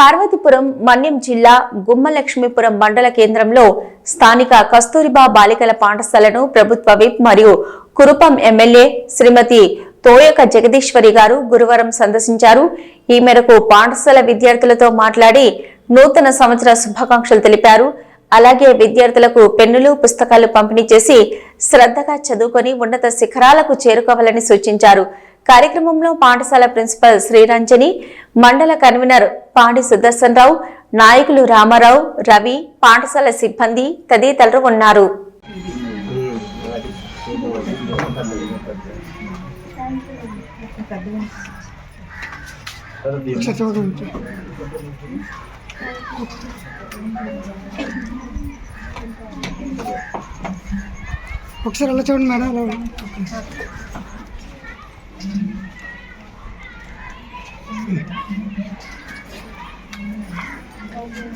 పార్వతీపురం మన్యం జిల్లా గుమ్మలక్ష్మీపురం మండల కేంద్రంలో స్థానిక కస్తూరిబా బాలికల పాఠశాలను ప్రభుత్వ విప్ మరియు కురుపం ఎమ్మెల్యే శ్రీమతి తోయక జగదీశ్వరి గారు గురువారం సందర్శించారు. ఈ మేరకు పాఠశాల విద్యార్థులతో మాట్లాడి నూతన సంవత్సర శుభాకాంక్షలు తెలిపారు. అలాగే విద్యార్థులకు పెన్నులు పుస్తకాలు పంపిణీ చేసి శ్రద్ధగా చదువుకొని ఉన్నత శిఖరాలకు చేరుకోవాలని సూచించారు. కార్యక్రమంలో పాఠశాల ప్రిన్సిపల్ శ్రీరంజని మండల కన్వీనర్ పాడి సుదర్శన్ రావు నాయకులు రామారావు రవి పాఠశాల సిబ్బంది తదితరులు ఉన్నారు. ఒకసారి అలా చూడండి మేడం. Thank you.